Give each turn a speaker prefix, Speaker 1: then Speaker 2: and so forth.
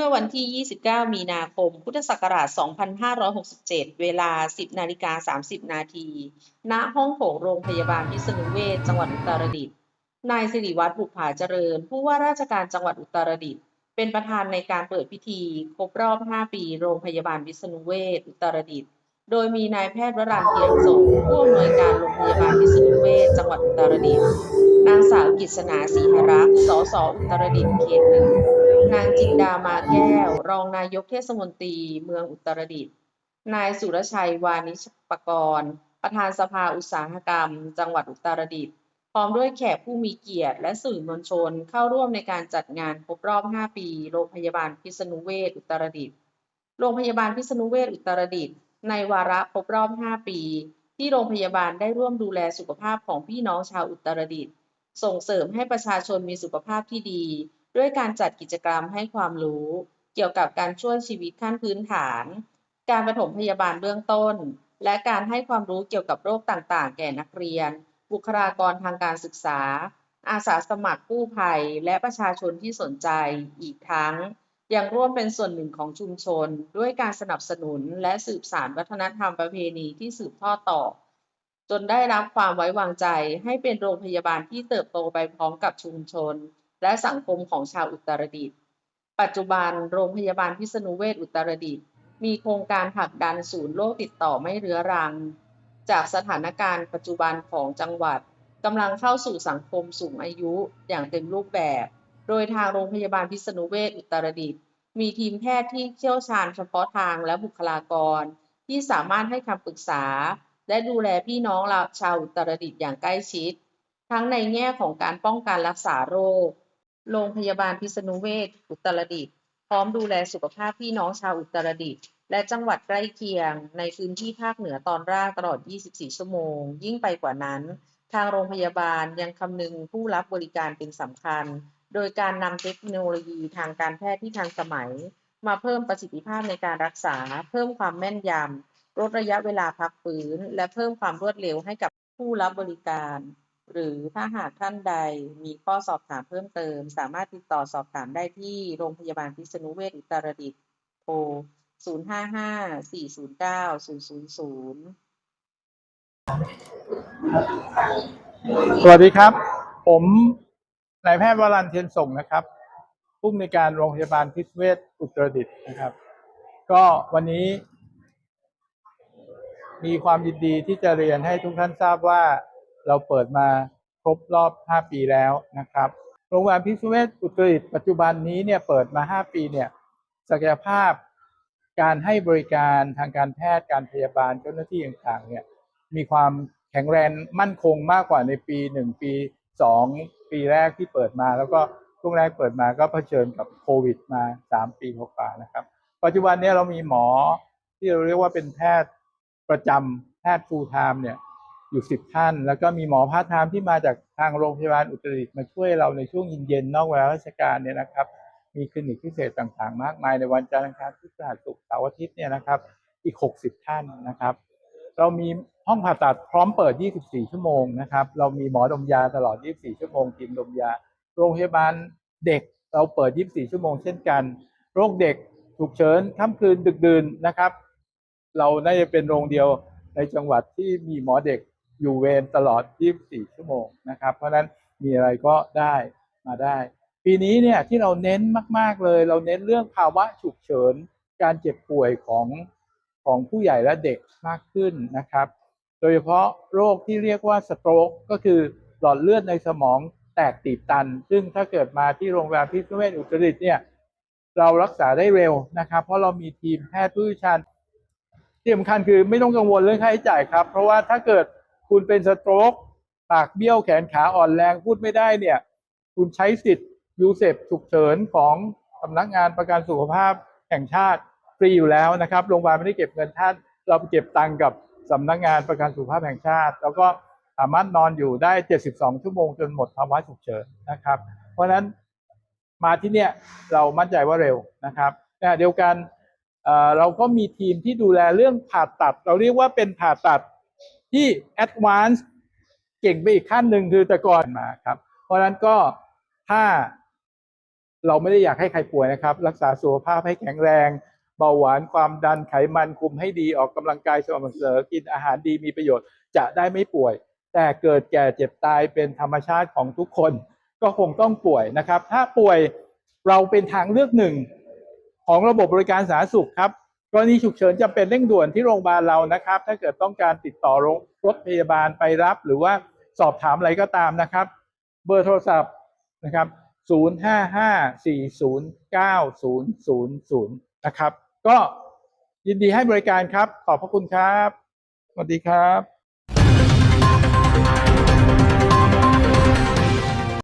Speaker 1: มื่อวันที่ 29 มีนาคม พุทธศักราช 2567 เวลา 10 นาฬิกา 30 นาที ณ ห้องโถงโรงพยาบาลพิษณุเวชจังหวัดอุตรดิตถ์ นายสิริวัฒน์บุปผาเจริญ ผู้ว่าราชการจังหวัดอุตรดิตถ์ เป็นประธานในการเปิดพิธี ครบรอบ 5 ปี โรงพยาบาลพิษณุเวชอุตรดิตถ์ โดยมีนายแพทย์วรันเทียนสงผู้อำนวยการโรงพยาบาลพิษณุเวชจังหวัดอุตรดิตถ์ นางสาวกฤษณาศรีหรักษ์ สสอุตรดิตถ์เขตหนึ่ง นางจินดามาแก้ว รองนายกเทศมนตรี เมืองอุตรดิตถ์ นายสุรชัยวานิชปกรณ์ประธานสภาอุตสาหกรรม จังหวัดอุตรดิตถ์ พร้อมด้วยแขกผู้มีเกียรติ และสื่อมวลชนเข้าร่วมในการจัดงานครบรอบ 5 ปี โรงพยาบาลพิษณุเวชอุตรดิตถ์ โรงพยาบาลพิษณุเวชอุตรดิตถ์ในวาระครบรอบ 5 ปี ที่โรงพยาบาลได้ร่วมดูแลสุขภาพของพี่น้องชาวอุตรดิตถ์ ส่งเสริมให้ประชาชนมีสุขภาพที่ดี ด้วยการจัดกิจกรรมให้ความรู้ เกี่ยวกับการช่วยชีวิตขั้นพื้นฐาน การปฐมพยาบาลเบื้องต้น และการให้ความรู้เกี่ยวกับโรคต่างๆ แก่นักเรียน บุคลากรทางการศึกษา อาสาสมัครกู้ภัย และประชาชนที่สนใจ อีกทั้ง ยังร่วมเป็นส่วนหนึ่งของชุมชน ด้วยการสนับสนุนและสืบสานวัฒนธรรมประเพณีที่สืบทอดต่อจนได้รับความไว้วางใจให้เป็นโรงพยาบาลที่เติบโตไปพร้อมกับชุมชน และสังคมของชาวอุตรดิตถ์ปัจจุบันโรงพยาบาลพิษณุเวชอุตรดิตถ์มีโครงการผลักดันศูนย์โรคติดต่อไม่เรื้อรัง จากสถานการณ์ปัจจุบันของจังหวัดกำลังเข้าสู่สังคมสูงอายุอย่างเต็มรูปแบบ โดยทางโรงพยาบาลพิษณุเวชอุตรดิตถ์มีทีมแพทย์ที่เชี่ยวชาญเฉพาะทางและบุคลากร ที่สามารถให้คำปรึกษา และดูแลพี่น้องเราชาวอุตรดิตถ์อย่างใกล้ชิด ทั้งในแง่ของการป้องกันรักษาโรค โรงพยาบาลพิษณุเวชอุตรดิตถ์ พร้อมดูแลสุขภาพพี่น้องชาวอุตรดิตถ์และจังหวัดใกล้เคียงในพื้นที่ภาคเหนือตอนล่างตลอด 24 ชั่วโมง ยิ่งไปกว่านั้น ทางโรงพยาบาลยังคำนึงผู้รับบริการเป็นสำคัญ โดยการนำเทคโนโลยีทางการแพทย์ที่ทันสมัย มาเพิ่มประสิทธิภาพในการรักษา เพิ่มความแม่นยำลดระยะเวลาพักฟื้น และเพิ่มความรวดเร็วให้กับผู้รับบริการ หรือถ้าหากท่านใดมีข้อสอบถามเพิ่มเติม สามารถติดต่อสอบถามได้ที่โรงพยาบาลพิษณุเวชอุตรดิตถ์โทร 055-409-000
Speaker 2: สวัสดีครับ ผมนายแพทย์วรันเทียนส่งนะครับ ผู้อำนการโรงพยาบาลพิษเวชอุตรดิตถ์นะครับ ก็วันนี้ มีความยินดีที่จะเรียนให้ทุกท่านทราบว่า เราเปิดมาครบรอบ 5 ปีแล้วนะครับโรงพยาบาลพิษเวชอุตรดิตปัจจุบันนี้เนี่ยเปิดมา 5 ปีเนี่ยศักยภาพการให้บริการทางการแพทย์การพยาบาลเจ้าหน้าที่ต่างๆเนี่ยมีความแข็งแรงมั่นคงมากกว่าในปี 1 ปี 2 ปีแรกที่เปิดมา แล้วก็ช่วงแรกเปิดมาก็เผชิญกับโควิดมา 3 ปีกว่าๆนะครับ ปัจจุบันนี้เรามีหมอที่เราเรียกว่าเป็นแพทย์ประจำแพทย์ full time เนี่ย อยู่10ท่าน แล้วก็มีหมอพาร์ทไทม์ที่มาจากทางโรงพยาบาลอุตรดิตถ์มาช่วยเราในช่วงเย็นๆนอกเวลาราชการเนี่ยนะครับ มีคลินิกพิเศษต่างๆ มากมายในวันจันทร์อังคารพุธพฤหัสศุกร์เสาร์อาทิตย์เนี่ยนะครับอีก 60 ท่านนะครับ เรามีห้องผ่าตัดพร้อมเปิด 24 ชั่วโมงนะครับ เรามีหมอดมยาตลอด 24 ชั่วโมงทีมดมยา โรงพยาบาลเด็กเราเปิด 24 ชั่วโมงเช่นกัน โรคเด็กฉุกเฉินค่ำคืนดึกดื่นนะครับ เราน่าจะเป็นโรงเดียวในจังหวัดที่มีหมอเด็ก อยู่เวรตลอด 24 ชั่วโมงนะครับ เพราะฉะนั้นมีอะไรก็ได้มาได้ ปีนี้เนี่ยที่เราเน้นมาก ๆเลย เราเน้นเรื่องภาวะฉุกเฉิน การเจ็บป่วยของของผู้ใหญ่และเด็กมากขึ้นนะครับ โดยเฉพาะโรคที่เรียกว่าสโตรกก็คือหลอดเลือดในสมองแตกตีบตัน ซึ่งถ้าเกิดมาที่โรงพยาบาลพิษณุเวชอุตรดิตเนี่ยเรารักษาได้เร็วนะครับ เพราะเรามีทีมแพทย์ผู้เชี่ยวชาญที่สำคัญคือไม่ต้องกังวลเรื่องค่าใช้จ่ายครับ เพราะว่าถ้าเกิด คุณเป็นสโตรกปากเบี้ยวแขนขาอ่อนแรงพูดไม่ได้เนี่ย คุณใช้สิทธิ์ยูเซฟฉุกเฉินของสำนักงานประกันสุขภาพแห่งชาติฟรีอยู่แล้วนะครับโรงพยาบาลไม่ได้เก็บเงินท่าน เราไปเก็บตังค์กับสำนักงานประกันสุขภาพแห่งชาติ แล้วก็สามารถนอนอยู่ได้ 72 ชั่วโมงจนหมดภาวะฉุกเฉินนะครับ เพราะฉะนั้นมาที่เนี่ยเรามั่นใจว่าเร็วนะครับขณะเดียวกันเราก็มีทีมที่ดูแลเรื่องผ่าตัด เราเรียกว่าเป็นผ่าตัด ที่ advanced เก่งไปอีกขั้นหนึ่งคือแต่ก่อนมาครับ เพราะฉะนั้นก็ถ้าเราไม่ได้อยากให้ใครป่วยนะครับ รักษาสุขภาพให้แข็งแรง เบาหวานความดันไขมันคุมให้ดีออกกำลังกายสม่ำเสมอกินอาหารดีมีประโยชน์จะได้ไม่ป่วย แต่เกิดแก่เจ็บตายเป็นธรรมชาติของทุกคน ก็คงต้องป่วยนะครับ ถ้าป่วยเราเป็นทางเลือกหนึ่งของระบบบริการสาธารณสุขครับ กรณีฉุกเฉินจะเป็นเร่งด่วนที่โรงพยาบาลเรานะครับ ถ้าเกิดต้องการติดต่อรถพยาบาลไปรับ หรือว่าสอบถามอะไรก็ตามนะครับ เบอร์โทรศัพท์นะครับ 055409000 นะครับ ก็ยินดีให้บริการครับ ขอบพระคุณครับ สวัสดีครับ